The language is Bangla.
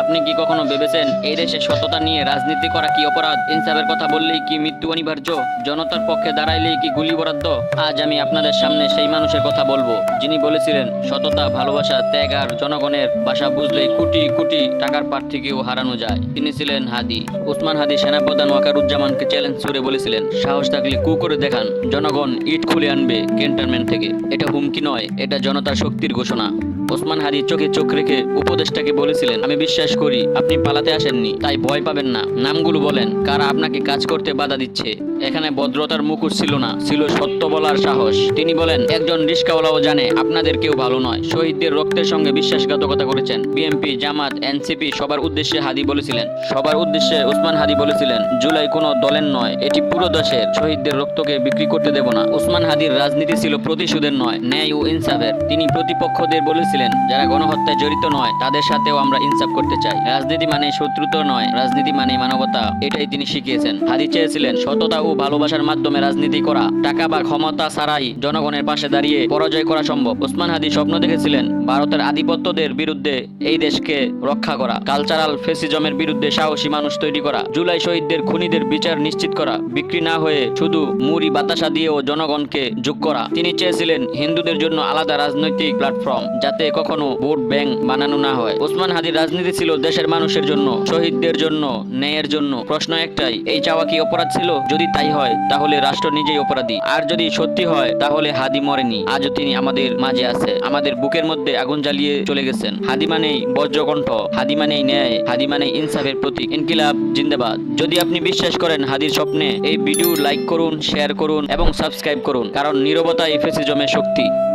আপনি কি কখনো ভেবেছেন এই দেশে সততা নিয়ে রাজনীতি করা কি অপরাধ? ইনসাফের কথা বললেই কি মৃত্যু অনিবার্য? জনতার পক্ষে দাঁড়াইলেই কি গুলি বরাদ্দ? আজ আমি আপনাদের সামনে সেই মানুষের কথা বলব, যিনি বলেছিলেন, সততা, ভালোবাসা, ত্যাগ আর জনগণের ভাষা বুঝলেই কোটি কোটি টাকার প্রার্থীকেও হারানো যায়। তিনি ছিলেন হাদি। উসমান হাদি সেনাপ্রধান ওয়াকারুজ্জামানকে চ্যালেঞ্জ করে বলেছিলেন, সাহস থাকলে কু করে দেখান, জনগণ ইট খুলে আনবে ক্যান্টনমেন্ট থেকে। এটা হুমকি নয়, এটা জনতার শক্তির ঘোষণা। ওসমান হাদি চোখে চোখ রেখে উপদেষ্টাকে বলেছিলেন, আমি বিশ্বাস করি, আপনি পালাতে আসেননি, তাই ভয় পাবেন না। নামগুলো বলেন, কারা আপনাকে কাজ করতে বাধা দিচ্ছে? এখানে ভদ্রতার মুকুট ছিল না, ছিল সত্য বলার সাহস। তিনি বলেন, একজন রিস্কাওয়ালাও জানে, আপনাদের কেউ ভালো নয়। শহীদদের রক্তের সঙ্গে বিশ্বাসঘাতকতা করেছেন। বিএমপি জামাত, এনসিপি সবার উদ্দেশ্যে হাদি বলেছিলেন। সবার উদ্দেশ্যে ওসমান হাদি বলেছিলেন, জুলাই কোনো দলের নয়, এটি পুরো দেশের। শহীদদের রক্তকে বিক্রি করতে দেব না। ওসমান হাদির রাজনীতি ছিল প্রতিশোধের নয়, ন্যায় ও ইনসাফের। তিনি প্রতিপক্ষদের বলেছিলেন, যারা গণহত্যায় জড়িত নয়, তাদের সাথেও আমরা ইনসাফ করতে চাই। রাজনীতি মানে শত্রুতা নয়, রাজনীতি মানে মানবতা। এটাই তিনি শিখিয়েছেন। হাদি চেয়েছিলেন, সততা ও ভালোবাসার মাধ্যমে রাজনীতি করা, টাকা বা ক্ষমতা ছাড়াই জনগণের পাশে দাঁড়িয়ে পরাজয় করা সম্ভব। ওসমান হাদি স্বপ্ন দেখেছিলেন, ভারতের আধিপত্যদের বিরুদ্ধে এই দেশকে রক্ষা করা, কালচারাল ফেসিজমের বিরুদ্ধে সাহসী মানুষ তৈরি করা, জুলাই শহীদদের খুনিদের বিচার নিশ্চিত করা, বিক্রি না হয়ে শুধু মুড়ি, বাতাসা দিয়েও জনগণকে যোগ করা। তিনি চেয়েছিলেন হিন্দুদের জন্য আলাদা রাজনৈতিক প্ল্যাটফর্ম, যাতে কখনো ভোট ব্যাংক বানানো না হয়। ওসমান হাদির রাজনীতি ছিল দেশের মানুষের জন্য, শহীদদের জন্য, ন্যায়ের জন্য। প্রশ্ন একটাই, এই চাওয়া কি অপরাধ ছিল? যদি তাই হয়, তাহলে রাষ্ট্র নিজেই অপরাধী। আর যদি সত্যি হয়, তাহলে হাদি মরেনি। আজও তিনি আমাদের মাঝে আছে। আমাদের বুকের মধ্যে আগুন জ্বালিয়ে চলে গেছেন। হাদি মানেই বজ্রকণ্ঠ, হাদি মানেই ন্যায়, হাদি মানে ইনসাফের প্রতীক। ইনকিলাব, জিন্দাবাদ। যদি আপনি বিশ্বাস করেন হাদির স্বপ্নে, এই ভিডিও লাইক করুন, শেয়ার করুন এবং সাবস্ক্রাইব করুন। কারণ নিরবতা ইফেসিজমের ফেসিজমের শক্তি।